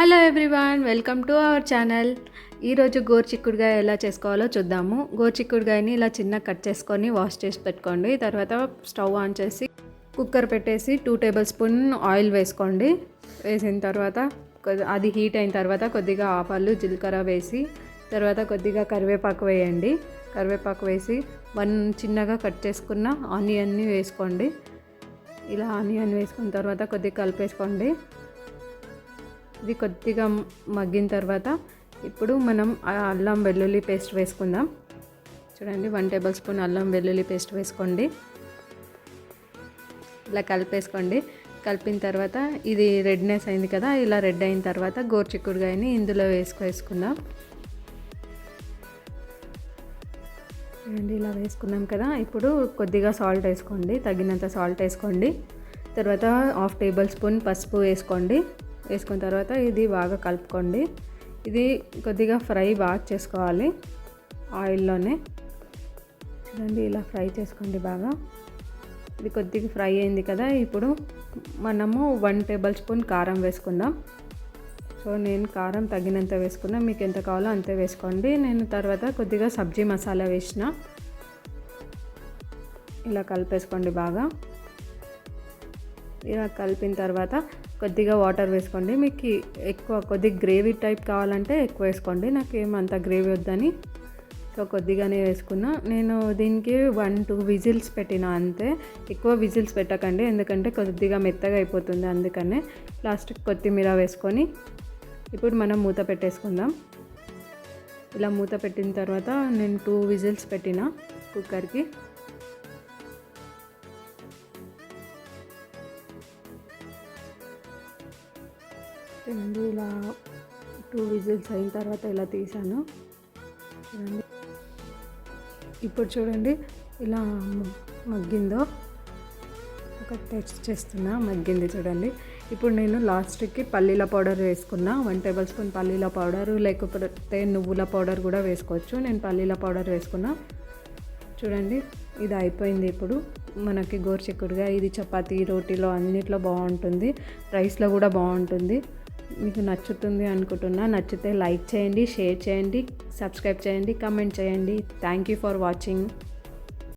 Hello everyone welcome to our channel ఈరోజు గోరుచిక్కుడుగాయ ఎలా చేసుకోవాలో చూద్దాము. గోర్చిక్కుడుగాయని ఇలా చిన్న కట్ చేసుకొని వాష్ చేసి పెట్టుకోండి. తర్వాత స్టవ్ ఆన్ చేసి కుక్కర్ పెట్టేసి టూ టేబుల్ స్పూన్ ఆయిల్ వేసుకోండి. వేసిన తర్వాత కొద్ది- అది హీట్ అయిన తర్వాత కొద్దిగా ఆపాలు జీలకర్ర వేసి తర్వాత కొద్దిగా కరివేపాకు వేయండి. కరివేపాకు వేసి వన్ చిన్నగా కట్ చేసుకున్న ఆనియన్ని వేసుకోండి. ఇలా ఆనియన్ వేసుకున్న తర్వాత కొద్దిగా కలిపేసుకోండి. ఇది కొద్దిగా మగ్గిన తర్వాత ఇప్పుడు మనం అల్లం వెల్లుల్లి పేస్ట్ వేసుకుందాం. చూడండి వన్ టేబుల్ స్పూన్ అల్లం వెల్లుల్లి పేస్ట్ వేసుకోండి. ఇలా కలిపేసుకోండి. కలిపిన తర్వాత ఇది రెడ్నెస్ అయింది కదా ఇలా రెడ్ అయిన తర్వాత గోరుచిక్కుడుగాయని ఇందులో వేసుకు వేసుకుందాం. చూడండి ఇలా వేసుకున్నాం కదా ఇప్పుడు కొద్దిగా సాల్ట్ వేసుకోండి తగినంత సాల్ట్ వేసుకోండి. తర్వాత హాఫ్ టేబుల్ స్పూన్ పసుపు వేసుకోండి. వేసుకున్న తర్వాత ఇది బాగా కలుపుకోండి. ఇది కొద్దిగా ఫ్రై బాగా చేసుకోవాలి ఆయిల్లోనే. చూడండి ఇలా ఫ్రై చేసుకోండి బాగా. ఇది కొద్దిగా ఫ్రై అయింది కదా ఇప్పుడు మనము వన్ టేబుల్ స్పూన్ కారం వేసుకుందాం. సో నేను కారం తగినంత వేసుకున్నా మీకు ఎంత కావాలో అంతే వేసుకోండి. నేను తర్వాత కొద్దిగా సబ్జీ మసాలా వేసిన. ఇలా కలిపేసుకోండి బాగా. ఇలా కలిపిన తర్వాత కొద్దిగా వాటర్ వేసుకోండి. మీకు ఎక్కువ కొద్దిగా గ్రేవీ టైప్ కావాలంటే ఎక్కువ వేసుకోండి. నాకు ఏమంత గ్రేవీ వద్దని సో కొద్దిగానే వేసుకున్నా. నేను దీనికి వన్ టూ విజిల్స్ పెట్టిన అంతే. ఎక్కువ విజిల్స్ పెట్టకండి. ఎందుకంటే కొద్దిగా మెత్తగా అయిపోతుంది అందుకనే. ప్లాస్టిక్ కొత్తిమీర వేసుకొని ఇప్పుడు మనం మూత పెట్టేసుకుందాం. ఇలా మూత పెట్టిన తర్వాత నేను టూ విజిల్స్ పెట్టిన కుక్కర్కి. చూడండి ఇలా టూ విజిల్స్ అయిన తర్వాత ఇలా తీసాను చూడండి ఇప్పుడు చూడండి ఇలా మగ్గిందో. ఒక టెస్ట్ చేస్తున్నా మగ్గింది చూడండి. ఇప్పుడు నేను లాస్ట్కి పల్లీల పౌడర్ వేసుకున్నా వన్ టేబుల్ స్పూన్ పల్లీల పౌడర్ లేకపోతే నువ్వుల పౌడర్ కూడా వేసుకోవచ్చు. నేను పల్లీల పౌడర్ వేసుకున్నా. చూడండి ఇది అయిపోయింది ఇప్పుడు. మనకి గోరుచిక్కుడుగా ఇది చపాతీ రోటీలో అన్నిట్లో బాగుంటుంది. రైస్లో కూడా బాగుంటుంది. మీకు నచ్చుతుంది అనుకుంటున్నా నచ్చితే లైక్ చేయండి షేర్ చేయండి సబ్స్క్రైబ్ చేయండి కమెంట్ చేయండి. Thank you for watching